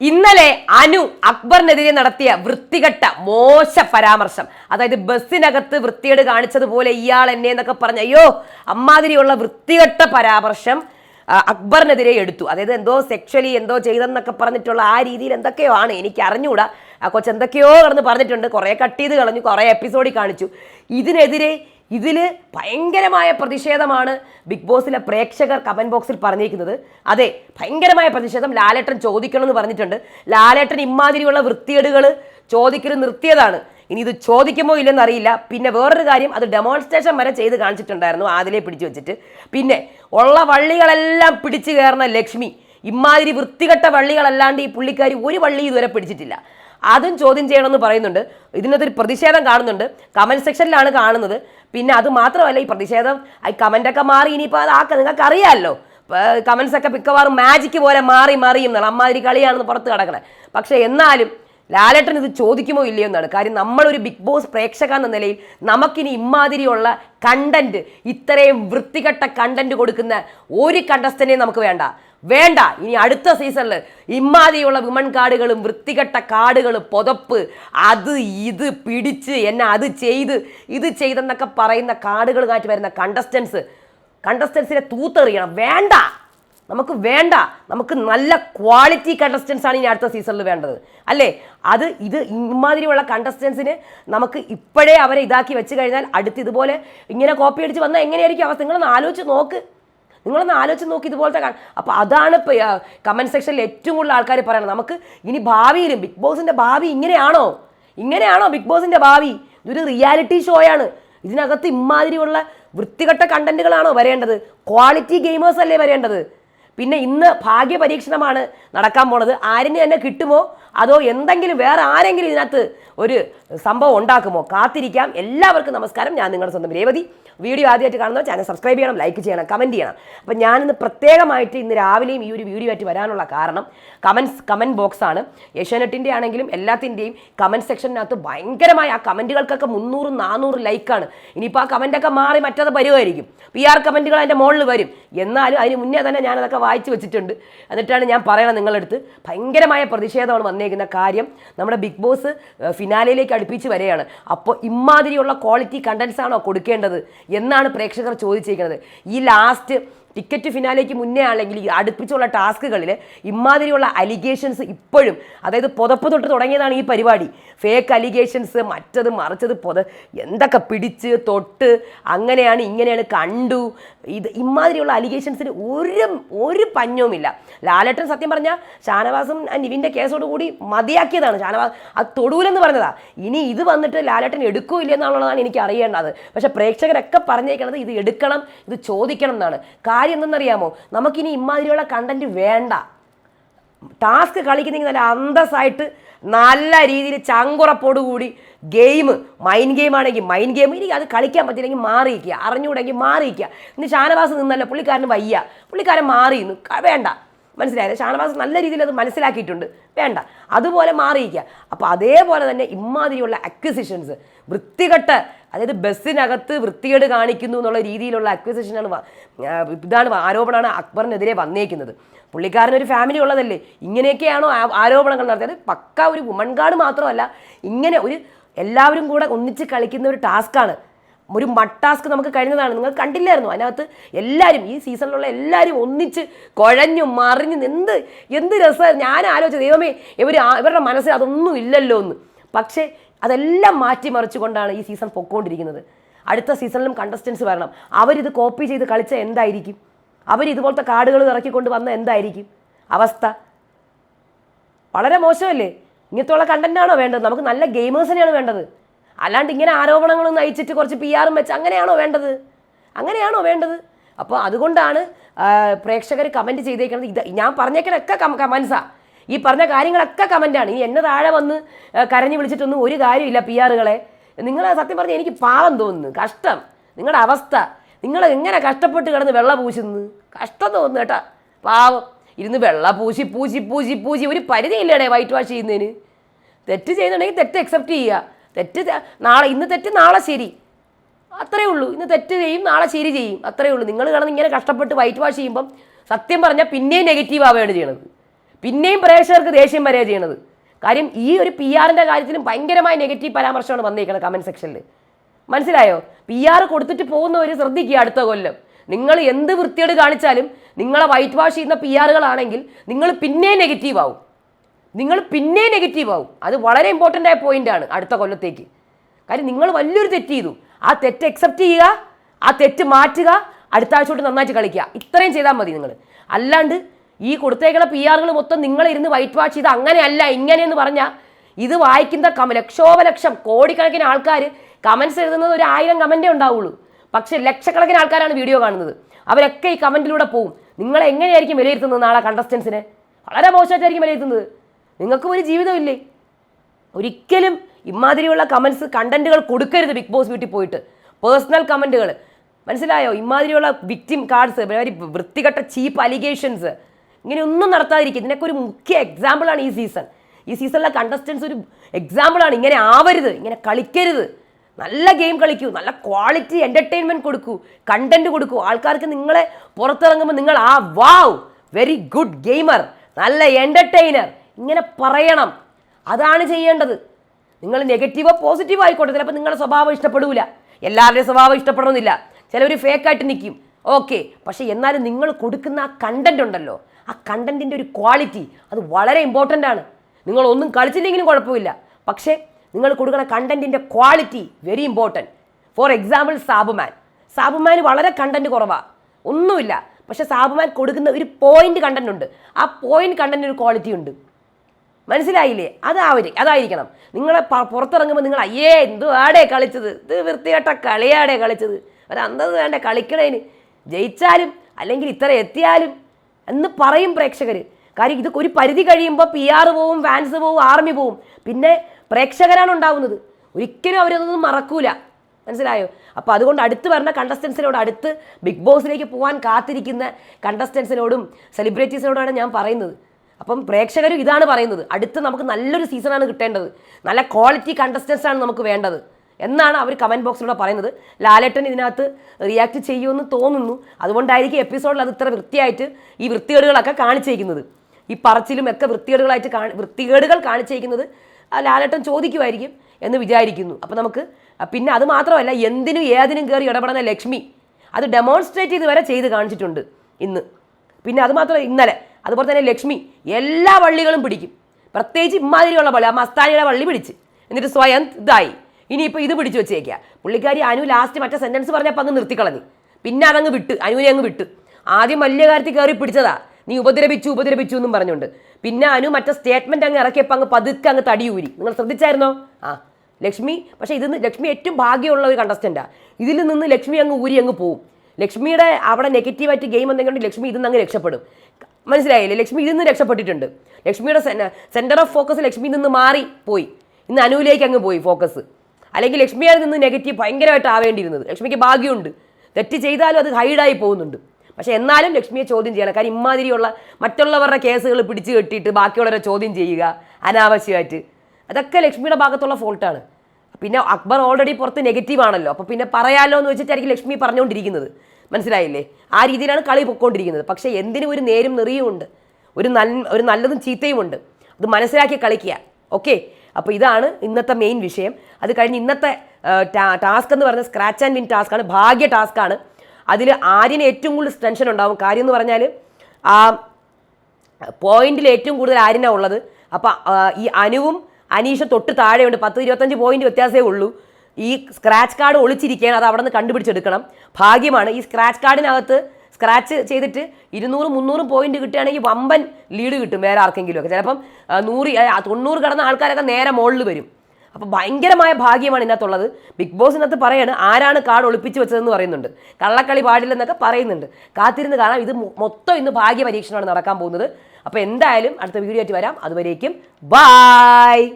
ഇന്നലെ അനു അക്ബറിനെതിരെ നടത്തിയ വൃത്തികെട്ട മോശ പരാമർശം. അതായത് ബസ്സിനകത്ത് വൃത്തികേട് കാണിച്ചതുപോലെ ഇയാൾ എന്നെ എന്നൊക്കെ പറഞ്ഞ അയ്യോ അമ്മാതിരിയുള്ള വൃത്തികെട്ട പരാമർശം അക്ബറിനെതിരെ എടുത്തു. അതായത് എന്തോ സെക്ഷലി എന്തോ ചെയ്തെന്നൊക്കെ പറഞ്ഞിട്ടുള്ള ആ രീതിയിൽ എന്തൊക്കെയോ ആണ് എനിക്ക് അറിഞ്ഞുകൂടാ കൊച്ചെന്തൊക്കെയോ കിടന്ന് പറഞ്ഞിട്ടുണ്ട്. കുറേ കട്ട് ചെയ്ത് കളഞ്ഞു കുറേ എപ്പിസോഡിൽ കാണിച്ചു. ഇതിനെതിരെ ഇതിൽ ഭയങ്കരമായ പ്രതിഷേധമാണ് ബിഗ് ബോസിലെ പ്രേക്ഷകർ കമന്റ് ബോക്സിൽ പറഞ്ഞിരിക്കുന്നത്. അതെ ഭയങ്കരമായ പ്രതിഷേധം ലാലേട്ടൻ ചോദിക്കണമെന്ന് പറഞ്ഞിട്ടുണ്ട്. ലാലേട്ടൻ ഇമാതിരിയുള്ള വൃത്തികേടുകൾ ചോദിക്കൽ നിർത്തിയതാണ്. ഇനി ഇത് ചോദിക്കുമോ ഇല്ലെന്ന് അറിയില്ല. പിന്നെ വേറൊരു കാര്യം അത് ഡെമോൺസ്ട്രേഷൻ വരെ ചെയ്ത് കാണിച്ചിട്ടുണ്ടായിരുന്നു ആദിലെ പിടിച്ചു വെച്ചിട്ട്. പിന്നെ ഉള്ള വള്ളികളെല്ലാം പിടിച്ചു കയറുന്ന ലക്ഷ്മി ഇമാതിരി വൃത്തികെട്ട വള്ളികളല്ലാണ്ട് ഈ പുള്ളിക്കാരി ഒരു വള്ളി ഇതുവരെ പിടിച്ചിട്ടില്ല. അതും ചോദ്യം ചെയ്യണമെന്ന് പറയുന്നുണ്ട്. ഇതിനകത്തൊരു പ്രതിഷേധം കാണുന്നുണ്ട്. കമന്റ് സെക്ഷനിലാണ് കാണുന്നത്. പിന്നെ അത് മാത്രമല്ല ഈ പ്രതിഷേധം ഈ കമന്റൊക്കെ മാറി ഇനിയിപ്പോൾ അത് ആക്ക നിങ്ങൾക്ക് അറിയാമല്ലോ കമൻസ് ഒക്കെ മിക്കവാറും മാജിക്ക് പോലെ മാറി മാറി എന്നാണ്. അമ്മാതിരി കളിയാണെന്ന് പുറത്ത് കിടക്കണേ പക്ഷേ എന്നാലും ലാലേട്ടൻ ഇത് ചോദിക്കുമോ ഇല്ലയോ എന്നാണ്. കാര്യം നമ്മളൊരു ബിഗ് ബോസ് പ്രേക്ഷക എന്ന നിലയിൽ നമുക്കിനി ഇമാതിരിയുള്ള കണ്ടന്റ് ഇത്രയും വൃത്തികെട്ട കണ്ടന്റ് കൊടുക്കുന്ന ഒരു കണ്ടസ്റ്റനെ നമുക്ക് വേണ്ട. വേണ്ട. ഇനി അടുത്ത സീസണിൽ ഇമ്മാതിയുള്ള വിമൺ കാർഡുകളും വൃത്തികെട്ട കാർഡുകൾ പുതപ്പ് അത് ഇത് പിടിച്ച് എന്നെ അത് ചെയ്ത് ഇത് ചെയ്തെന്നൊക്കെ പറയുന്ന കാർഡുകൾ കാറ്റി വരുന്ന കണ്ടസ്റ്റൻസ് കണ്ടസ്റ്റൻസിനെ തൂത്തെറിയണം. വേണ്ട. നമുക്ക് വേണ്ട. നമുക്ക് നല്ല ക്വാളിറ്റി കണ്ടസ്റ്റൻസ് ആണ് ഇനി അടുത്ത സീസണിൽ വേണ്ടത്. അല്ലേ? അത് ഇത് ഇമാതിരിയുള്ള കണ്ടസ്റ്റൻസിന് നമുക്ക് ഇപ്പോഴേ അവരെ ഇതാക്കി വെച്ച് കഴിഞ്ഞാൽ അടുത്ത് ഇതുപോലെ ഇങ്ങനെ കോപ്പി അടിച്ച് വന്നാൽ എങ്ങനെയായിരിക്കും അവസ്ഥ? നിങ്ങളൊന്ന് ആലോചിച്ച് നോക്ക്. നിങ്ങളൊന്ന് ആലോചിച്ച് നോക്കി ഇതുപോലത്തെ അപ്പോൾ അതാണ് കമന്റ് സെക്ഷനിൽ ഏറ്റവും കൂടുതൽ ആൾക്കാർ പറയണം നമുക്ക് ഇനി ഭാവിയിലും ബിഗ് ബോസിന്റെ ഭാവി ഇങ്ങനെയാണോ? ഇങ്ങനെയാണോ ബിഗ് ബോസിന്റെ ഭാവി? ഇതൊരു റിയാലിറ്റി ഷോയാണ് ഇതിനകത്ത് ഇമാതിരിയുള്ള വൃത്തികെട്ട കണ്ടന്റുകളാണോ വരേണ്ടത്? ക്വാളിറ്റി ഗെയിമേഴ്സ് അല്ലേ വരേണ്ടത്? പിന്നെ ഇന്ന് ഭാഗ്യ പരീക്ഷണമാണ് നടക്കാൻ പോണത്. ആരിനെ തന്നെ കിട്ടുമോ? അതോ എന്തെങ്കിലും വേറെ ആരെങ്കിലും ഇതിനകത്ത് ഒരു സംഭവം ഉണ്ടാക്കുമോ? കാത്തിരിക്കാം. എല്ലാവർക്കും നമസ്കാരം. ഞാൻ നിങ്ങളുടെ സ്വന്തം രേവതി. വീഡിയോ ആദ്യമായിട്ട് കാണുന്നവർ ചാനൽ സബ്സ്ക്രൈബ് ചെയ്യണം ലൈക്ക് ചെയ്യണം കമന്റ് ചെയ്യണം. അപ്പം ഞാനിന്ന് പ്രത്യേകമായിട്ട് ഇന്ന് രാവിലെയും ഈ ഒരു വീഡിയോ ആയിട്ട് വരാനുള്ള കാരണം കമൻസ് കമന്റ് ബോക്സാണ് ഏഷ്യാനെറ്റിന്റെ ആണെങ്കിലും എല്ലാത്തിന്റെയും കമന്റ് സെക്ഷനകത്ത് ഭയങ്കരമായ ആ കമന്റുകൾക്കൊക്കെ മുന്നൂറ് നാനൂറ് ലൈക്കാണ് ഇനിയിപ്പോൾ ആ കമന്റൊക്കെ മാറി മറ്റത് വരുമായിരിക്കും പി ആർ കമന്റുകൾ അതിന്റെ മുകളിൽ വരും. എന്നാലും അതിന് മുന്നേ തന്നെ ഞാനതൊക്കെ വായിച്ചു വെച്ചിട്ടുണ്ട്. എന്നിട്ടാണ് ഞാൻ പറയണം നിങ്ങളെടുത്ത്. ഭയങ്കരമായ പ്രതിഷേധമാണ് വന്നേക്കുന്ന കാര്യം നമ്മുടെ ബിഗ് ബോസ് ഫിനാലയിലേക്ക് അടുപ്പിച്ച് വരികയാണ് അപ്പോൾ ഇമാതിരിയുള്ള ക്വാളിറ്റി കണ്ടൻസ് ആണോ കൊടുക്കേണ്ടത്? എന്നാണ് പ്രേക്ഷകർ ചോദിച്ചിരിക്കുന്നത്. ഈ ലാസ്റ്റ് ടിക്കറ്റ് ഫിനാലേക്ക് മുന്നേ ആണെങ്കിൽ ഈ അടുപ്പിച്ചുള്ള ടാസ്കുകളിൽ ഇമാതിരിയുള്ള അലിഗേഷൻസ് ഇപ്പോഴും അതായത് പുതപ്പ് തൊട്ട് തുടങ്ങിയതാണ് ഈ പരിപാടി. ഫേക്ക് അലിഗേഷൻസ് മറ്റത് മറിച്ചത് പൊത എന്തൊക്കെ പിടിച്ച് തൊട്ട് അങ്ങനെയാണ് ഇങ്ങനെയാണ് കണ്ടു. ഇത് ഇമാതിരിയുള്ള അലിഗേഷൻസിന് ഒരു ഒരു പഞ്ഞവുമില്ല. ലാലേട്ടൻ സത്യം പറഞ്ഞാൽ ഷാനവാസും നിവിന്റെ കേസോട് കൂടി മതിയാക്കിയതാണ്. ഷാനവാസ് അത് തൊടൂലെന്ന് പറഞ്ഞതാ. ഇനി ഇത് വന്നിട്ട് ലാലേട്ടൻ എടുക്കൂ ഇല്ലെന്നുള്ളതാണ് എനിക്ക് അറിയേണ്ടത് പക്ഷേ പ്രേക്ഷകരൊക്കെ പറഞ്ഞേക്കണത് ഇത് എടുക്കണം ഇത് ചോദിക്കണം എന്നാണ്. കാര്യം എന്തെന്നറിയാമോ? നമുക്കിനി ഇമാതിരിയുള്ള കണ്ടന്റ് വേണ്ട. ടാസ്ക് കളിക്കുന്നെങ്കിൽ നല്ല അന്തസ്സായിട്ട് നല്ല രീതിയിൽ ചങ്കുറപ്പോടുകൂടി ഗെയിം മൈൻഡ് ഗെയിം ആണെങ്കിൽ മൈൻഡ് ഗെയിം ഇനി അത് കളിക്കാൻ പറ്റില്ലെങ്കിൽ മാറിയിരിക്കുക. അറിഞ്ഞുകൂടെങ്കിൽ മാറിയിരിക്കുക. ഇന്ന് ഷാനവാസ് നിന്നല്ല പുള്ളിക്കാരന് വയ്യ. പുള്ളിക്കാരൻ മാറി ഇന്ന് വേണ്ട. മനസ്സിലായത് ഷാനവാസ് നല്ല രീതിയിൽ അത് മനസ്സിലാക്കിയിട്ടുണ്ട്. വേണ്ട. അതുപോലെ മാറിയിരിക്കുക. അപ്പോൾ അതേപോലെ തന്നെ ഇമാതിരിയുള്ള അക്വിസിഷൻസ് വൃത്തികെട്ട അതായത് ബസ്സിനകത്ത് വൃത്തികേട് കാണിക്കുന്നു എന്നുള്ള രീതിയിലുള്ള അക്വിസിഷനാണ് ഇതാണ് ആരോപണമാണ് അക്ബറിനെതിരെ വന്നേക്കുന്നത്. പുള്ളിക്കാരന് ഒരു ഫാമിലി ഉള്ളതല്ലേ? ഇങ്ങനെയൊക്കെയാണോ ആരോപണങ്ങൾ നടത്തിയത്? പക്ക ഒരു വുമൺ ഗാർഡ് മാത്രമല്ല ഇങ്ങനെ ഒരു എല്ലാവരും കൂടെ ഒന്നിച്ച് കളിക്കുന്ന ഒരു ടാസ്ക്കാണ് ഒരു മട്ടാസ്ക് നമുക്ക് കഴിഞ്ഞതാണ്. നിങ്ങൾ കണ്ടില്ലായിരുന്നു? അതിനകത്ത് എല്ലാവരും ഈ സീസണിലുള്ള എല്ലാവരും ഒന്നിച്ച് കുഴഞ്ഞു മറിഞ്ഞു എന്ത് എന്ത് രസമായിരുന്നു? ഞാൻ ആലോചിച്ചത് ദൈവമേ ഇവർ ഇവരുടെ മനസ്സിൽ അതൊന്നും ഇല്ലല്ലോ എന്ന്. പക്ഷേ അതെല്ലാം മാറ്റിമറിച്ചുകൊണ്ടാണ് ഈ സീസൺ പൊക്കോണ്ടിരിക്കുന്നത്. അടുത്ത സീസണിലും കണ്ടസ്റ്റൻസ് വരണം. അവരിത് കോപ്പി ചെയ്ത് കളിച്ച എന്തായിരിക്കും? അവർ ഇതുപോലത്തെ കാർഡുകൾ ഇറക്കിക്കൊണ്ട് വന്ന എന്തായിരിക്കും? അവസ്ഥ. വളരെ മോശമല്ലേ? ഇങ്ങനത്തുള്ള കണ്ടന്റാണോ വേണ്ടത്? നമുക്ക് നല്ല ഗെയിമേഴ്സിനെയാണ് വേണ്ടത്. അല്ലാണ്ട് ഇങ്ങനെ ആരോപണങ്ങൾ നയിച്ചിട്ട് കുറച്ച് പി ആറും വെച്ച് അങ്ങനെയാണോ വേണ്ടത്? അങ്ങനെയാണോ വേണ്ടത്? അപ്പോൾ അതുകൊണ്ടാണ് പ്രേക്ഷകർ കമന്റ് ചെയ്തേക്കുന്നത് ഇത്. ഞാൻ പറഞ്ഞേക്കണൊക്കെ കമൻസാ ഈ പറഞ്ഞ കാര്യങ്ങളൊക്കെ കമന്റാണ് ഇനി എന്നെ താഴെ വന്ന് കരഞ്ഞു വിളിച്ചിട്ടൊന്നും ഒരു കാര്യമില്ല പി ആറുകളെ നിങ്ങൾ സത്യം പറഞ്ഞാൽ എനിക്ക് പാവം തോന്നുന്നു. കഷ്ടം. നിങ്ങളുടെ അവസ്ഥ. നിങ്ങൾ എങ്ങനെ കഷ്ടപ്പെട്ട് കിടന്ന് വെള്ള പൂശുന്നു? കഷ്ടം തോന്നുന്നു കേട്ടാ. പാവം. ഇരുന്ന് വെള്ള പൂശി പൂശി പൂശി പൂശി. ഒരു പരിധിയില്ലേടേ വൈറ്റ് വാഷ് ചെയ്യുന്നതിന്. തെറ്റ് ചെയ്യുന്നുണ്ടെങ്കിൽ തെറ്റ് അക്സെപ്റ്റ് ചെയ്യുക. തെറ്റ് നാളെ ഇന്ന് തെറ്റ് നാളെ ശരി. അത്രേ ഉള്ളൂ. ഇന്ന് തെറ്റ് ചെയ്യും നാളെ ശരി ചെയ്യും. അത്രേ ഉള്ളൂ. നിങ്ങൾ കിടന്ന് ഇങ്ങനെ കഷ്ടപ്പെട്ട് വൈറ്റ് വാഷ് ചെയ്യുമ്പം സത്യം പറഞ്ഞാൽ പിന്നെയും നെഗറ്റീവ് ആവുകയാണ് ചെയ്യണത്. പിന്നെയും പ്രേക്ഷകർക്ക് ദേഷ്യം വരെ ചെയ്യണത്. കാര്യം ഈ ഒരു പി ആറിന്റെ കാര്യത്തിലും ഭയങ്കരമായ നെഗറ്റീവ് പരാമർശമാണ് വന്നിരിക്കുന്നത് കമന്റ് സെക്ഷനിൽ മനസ്സിലായോ? പി ആർ കൊടുത്തിട്ട് പോകുന്നവർ ശ്രദ്ധിക്കുക അടുത്ത കൊല്ലം. നിങ്ങൾ എന്ത് വൃത്തിയോട് കാണിച്ചാലും നിങ്ങളെ വൈറ്റ് വാഷ് ചെയ്യുന്ന പി ആറുകളാണെങ്കിൽ നിങ്ങൾ പിന്നെ നെഗറ്റീവ് ആവും. നിങ്ങൾ പിന്നെ നെഗറ്റീവ് ആവും. അത് വളരെ ഇമ്പോർട്ടന്റ് ആയ പോയിന്റ് ആണ് അടുത്ത കൊല്ലത്തേക്ക്. കാര്യം നിങ്ങൾ വലിയൊരു തെറ്റ് ചെയ്തു. ആ തെറ്റ് അക്സെപ്റ്റ് ചെയ്യുക ആ തെറ്റ് മാറ്റുക അടുത്ത ആഴ്ച തൊട്ട് നന്നായിട്ട് കളിക്കുക. ഇത്രയും ചെയ്താൽ മതി നിങ്ങൾ. അല്ലാണ്ട് ഈ കൊടുത്തേക്കുള്ള പി ആറുകൾ മൊത്തം നിങ്ങൾ നിങ്ങളിരുന്ന് വൈറ്റ് വാഷ് ചെയ്ത് അങ്ങനെയല്ല ഇങ്ങനെയെന്ന് പറഞ്ഞാൽ ഇത് വായിക്കുന്ന കമ ലക്ഷോപലക്ഷം കോടിക്കണക്കിന് ആൾക്കാർ കമൻസ് എഴുതുന്നത് ഒരു ആയിരം കമന്റേ ഉണ്ടാവുള്ളൂ. പക്ഷേ ലക്ഷക്കണക്കിന് ആൾക്കാരാണ് വീഡിയോ കാണുന്നത്. അവരൊക്കെ ഈ കമന്റിലൂടെ പോവും. നിങ്ങൾ എങ്ങനെയായിരിക്കും വിലയിരുത്തുന്നത് നാളെ കണ്ടസ്റ്റൻസിനെ വളരെ മോശമായിട്ടായിരിക്കും വിലയിരുത്തുന്നത്. നിങ്ങൾക്കും ഒരു ജീവിതമില്ലേ? ഒരിക്കലും ഇമാതിരിയുള്ള കമൻസ് കണ്ടന്റുകൾ കൊടുക്കരുത് ബിഗ് ബോസ് വീട്ടിൽ പോയിട്ട്. പേഴ്സണൽ കമന്റുകൾ മനസ്സിലായോ? ഇമാതിരിയുള്ള വിക്റ്റിം കാർഡ്സ് വൃത്തികെട്ട ചീപ്പ് അലിഗേഷൻസ് ഇങ്ങനെയൊന്നും നടത്താതിരിക്കും ഇതിനൊക്കെ ഒരു മുഖ്യ എക്സാമ്പിളാണ് ഈ സീസൺ ഈ സീസണിലെ കണ്ടസ്റ്റൻസ് ഒരു എക്സാമ്പിളാണ് ഇങ്ങനെ ആവരുത്. ഇങ്ങനെ കളിക്കരുത്. നല്ല ഗെയിം കളിക്കൂ. നല്ല ക്വാളിറ്റി എന്റർടൈൻമെന്റ് കൊടുക്കൂ. കണ്ടന്റ് കൊടുക്കൂ. ആൾക്കാർക്ക് നിങ്ങളെ പുറത്തിറങ്ങുമ്പോൾ നിങ്ങൾ ആ വാവ് വെരി ഗുഡ് ഗെയിമർ നല്ല എന്റർടൈനർ ഇങ്ങനെ പറയണം. അതാണ് ചെയ്യേണ്ടത്. നിങ്ങൾ നെഗറ്റീവോ പോസിറ്റീവോ ആയിക്കോട്ടെ. ചിലപ്പോൾ നിങ്ങളുടെ സ്വഭാവം ഇഷ്ടപ്പെടൂല. എല്ലാവരുടെയും സ്വഭാവം ഇഷ്ടപ്പെടണമെന്നില്ല. ചിലർ ഫേക്കായിട്ട് നിൽക്കും ഓക്കെ. പക്ഷേ എന്നാലും നിങ്ങൾ കൊടുക്കുന്ന ആ കണ്ടന്റ് ഉണ്ടല്ലോ. ആ കണ്ടന്റിന്റെ ഒരു ക്വാളിറ്റി അത് വളരെ ഇമ്പോർട്ടന്റ് ആണ്. നിങ്ങൾ ഒന്നും കളിച്ചില്ലെങ്കിലും കുഴപ്പമില്ല. പക്ഷേ നിങ്ങൾ കൊടുക്കുന്ന കണ്ടന്റിന്റെ quality very important for example Sabumon. Sabumon വളരെ കണ്ടന്റ് കുറവാണ് ഒന്നുമില്ല. പക്ഷേ സാബുമാൻ കൊടുക്കുന്ന ഒരു പോയിന്റ് കണ്ടന്റ് ഉണ്ട്. ആ പോയിന്റ് കണ്ടന്റിന് ഒരു ക്വാളിറ്റി ഉണ്ട്. മനസ്സിലായില്ലേ? അതാവര് അതായിരിക്കണം. നിങ്ങളെ പുറത്തിറങ്ങുമ്പോൾ നിങ്ങൾ അയ്യേ എന്തു ആടെ കളിച്ചത്. ഇത് വൃത്തികെട്ട കളിയാടെ കളിച്ചത്. ഒരു വേണ്ട കളിക്കണേന്. ജയിച്ചാലും അല്ലെങ്കിൽ ഇത്ര എത്തിയാലും എന്ന് പറയും പ്രേക്ഷകർ കാര്യം ഇത് ഒരു പരിധി കഴിയുമ്പോൾ പി ആർ പോവും ഫാൻസ് പോവും ആർമി പോവും. പിന്നെ പ്രേക്ഷകരാണ് ഉണ്ടാവുന്നത്. ഒരിക്കലും അവരതൊന്നും മറക്കൂല. മനസ്സിലായോ? അപ്പോൾ അതുകൊണ്ട് അടുത്ത് വരുന്ന കണ്ടസ്റ്റൻസിനോട് അടുത്ത് ബിഗ് ബോസിലേക്ക് പോകാൻ കാത്തിരിക്കുന്ന കണ്ടസ്റ്റൻസിനോടും സെലിബ്രിറ്റീസിനോടാണ് ഞാൻ പറയുന്നത്. അപ്പം പ്രേക്ഷകരും ഇതാണ് പറയുന്നത്. അടുത്ത് നമുക്ക് നല്ലൊരു സീസണാണ് കിട്ടേണ്ടത്. നല്ല ക്വാളിറ്റി കണ്ടസ്റ്റൻസ് ആണ് നമുക്ക് വേണ്ടത്. എന്നാണ് അവർ കമന്റ് ബോക്സിലൂടെ പറയുന്നത്. ലാലേട്ടൻ ഇതിനകത്ത് റിയാക്ട് ചെയ്യുമെന്ന് തോന്നുന്നു. അതുകൊണ്ടായിരിക്കും എപ്പിസോഡിൽ അത് ഇത്ര വൃത്തിയായിട്ട് ഈ വൃത്തികേടുകളൊക്കെ കാണിച്ചേക്കുന്നത്. ഈ പറച്ചിലും ഒക്കെ വൃത്തികേടുകളായിട്ട് കാണി വൃത്തികേടുകൾ കാണിച്ചേക്കുന്നത് ലാലേട്ടൻ ചോദിക്കുമായിരിക്കും എന്ന് വിചാരിക്കുന്നു. അപ്പോൾ നമുക്ക് പിന്നെ അത് മാത്രമല്ല എന്തിനും ഏതിനും കയറി ഇടപെടുന്ന ലക്ഷ്മി അത് ഡെമോൺസ്ട്രേറ്റ് ചെയ്ത് വരെ ചെയ്ത് കാണിച്ചിട്ടുണ്ട് ഇന്ന്. പിന്നെ അത് മാത്രമല്ല ഇന്നലെ അതുപോലെ തന്നെ ലക്ഷ്മി എല്ലാ വള്ളികളും പിടിക്കും. പ്രത്യേകിച്ച് ഇമാതിരിയുള്ള വള്ളി ആ മസ്താനിയുടെ വള്ളി പിടിച്ച്. എന്നിട്ട് സ്വയം ഇതായി. ഇനിയിപ്പോൾ ഇത് പിടിച്ചു വെച്ചേക്കുക പുള്ളിക്കാരി അനു ലാസ്റ്റ് മറ്റേ സെന്റൻസ് പറഞ്ഞപ്പോൾ അങ്ങ് നിർത്തിക്കളഞ്ഞു. പിന്നെ അതങ്ങ് വിട്ട് അനുവിനെ അങ്ങ് വിട്ട്. ആദ്യം വലിയ കാര്യത്തിൽ കയറി പിടിച്ചതാ. നീ ഉപദ്രവിച്ചു ഉപദ്രവിച്ചു എന്നും പറഞ്ഞുകൊണ്ട്. പിന്നെ അനു മറ്റേ സ്റ്റേറ്റ്മെന്റ് അങ്ങ് ഇറക്കിയപ്പോൾ അങ്ങ് പതുക്കെ അങ്ങ് തടിയൂരി നിങ്ങൾ ശ്രദ്ധിച്ചായിരുന്നോ? ആ. ലക്ഷ്മി പക്ഷേ ഇതിൽ നിന്ന് ലക്ഷ്മി ഏറ്റവും ഭാഗ്യമുള്ള ഒരു കണ്ടസ്റ്റന്റാണ് ഇതിൽ നിന്ന് ലക്ഷ്മി അങ്ങ് ഊരി അങ്ങ് പോവും. ലക്ഷ്മിയുടെ അവിടെ നെഗറ്റീവായിട്ട് ഗെയിം എന്തെങ്കിലും ലക്ഷ്മി ഇതിൽ നിന്ന് അങ്ങ് രക്ഷപ്പെടും. മനസ്സിലായില്ലേ? ലക്ഷ്മി ഇതിൽ നിന്ന് രക്ഷപ്പെട്ടിട്ടുണ്ട്. ലക്ഷ്മിയുടെ സെന്റർ ഓഫ് ഫോക്കസ് ലക്ഷ്മിയിൽ നിന്ന് മാറി പോയി. ഇന്ന് അനുവിലേക്ക് അങ്ങ് പോയി ഫോക്കസ് അല്ലെങ്കിൽ ലക്ഷ്മിയിൽ നിന്ന് നെഗറ്റീവ് ഭയങ്കരമായിട്ട് ആവേണ്ടിയിരുന്നത്. ലക്ഷ്മിക്ക് ഭാഗ്യമുണ്ട്. തെറ്റ് ചെയ്താലും അത് ഹൈഡായി പോകുന്നുണ്ട്. പക്ഷേ എന്നാലും ലക്ഷ്മിയെ ചോദ്യം ചെയ്യണം. കാരണം ഇമാതിരിയുള്ള മറ്റുള്ളവരുടെ കേസുകൾ പിടിച്ചു കെട്ടിയിട്ട് ബാക്കിയുള്ളവരെ ചോദ്യം ചെയ്യുക അനാവശ്യമായിട്ട്. അതൊക്കെ ലക്ഷ്മിയുടെ ഭാഗത്തുള്ള ഫോൾട്ടാണ് പിന്നെ അക്ബർ ഓൾറെഡി പുറത്ത് നെഗറ്റീവ് ആണല്ലോ. അപ്പോൾ പിന്നെ പറയാലോ എന്ന് വെച്ചിട്ടായിരിക്കും ലക്ഷ്മി പറഞ്ഞുകൊണ്ടിരിക്കുന്നത്. മനസ്സിലായില്ലേ? ആ രീതിയിലാണ് കളി പൊയ്ക്കൊണ്ടിരിക്കുന്നത് പക്ഷേ എന്തിനും ഒരു നേരും നെറിയുമുണ്ട്. ഒരു നല്ല ഒരു നല്ലതും ചീത്തയുമുണ്ട്. അത് മനസ്സിലാക്കി കളിക്കുക. ഓക്കെ? അപ്പോൾ ഇതാണ് ഇന്നത്തെ മെയിൻ വിഷയം. അത് കഴിഞ്ഞ് ഇന്നത്തെ ടാസ്ക് എന്ന് പറഞ്ഞാൽ സ്ക്രാച്ച് ആൻഡ് വിൻ ടാസ്ക്കാണ് ഭാഗ്യ ടാസ്ക്കാണ് അതിൽ ആര്യന് ഏറ്റവും കൂടുതൽ ടെൻഷൻ ഉണ്ടാവും. കാര്യം എന്ന് പറഞ്ഞാൽ ആ പോയിന്റിൽ ഏറ്റവും കൂടുതൽ ആര്യനാണ് ഉള്ളത്. അപ്പോൾ ഈ അനുവും അനീഷ തൊട്ട് താഴെയുണ്ട്. പത്ത് ഇരുപത്തഞ്ച് പോയിന്റ് വ്യത്യാസമേ ഉള്ളൂ. ഈ സ്ക്രാച്ച് കാർഡ് ഒളിച്ചിരിക്കുകയാണ്. അത് അവിടെ നിന്ന് കണ്ടുപിടിച്ചെടുക്കണം. ഭാഗ്യമാണ് ഈ സ്ക്രാച്ച് കാർഡിനകത്ത് സ്ക്രാച്ച് ചെയ്തിട്ട് ഇരുന്നൂറ് മുന്നൂറ് പോയിന്റ് കിട്ടുകയാണെങ്കിൽ വമ്പൻ ലീഡ് കിട്ടും വേറെ ആർക്കെങ്കിലും ഒക്കെ. ചിലപ്പം നൂറ് തൊണ്ണൂറ് കടന്ന ആൾക്കാരൊക്കെ നേരെ മുകളിൽ വരും. അപ്പോൾ ഭയങ്കരമായ ഭാഗ്യമാണ് ഇതിനകത്തുള്ളത്. ബിഗ് ബോസിനകത്ത് പറയാണ് ആരാണ് കാർഡ് ഒളിപ്പിച്ച് വെച്ചതെന്ന് പറയുന്നുണ്ട്. കള്ളക്കളി പാടില്ലെന്നൊക്കെ പറയുന്നുണ്ട്. കാത്തിരുന്ന് കാണാം. ഇത് മൊത്തം ഇന്ന് ഭാഗ്യ പരീക്ഷണമാണ് നടക്കാൻ പോകുന്നത്. അപ്പോൾ എന്തായാലും അടുത്ത വീഡിയോ ആയിട്ട് വരാം. അതുവരേക്കും ബായ്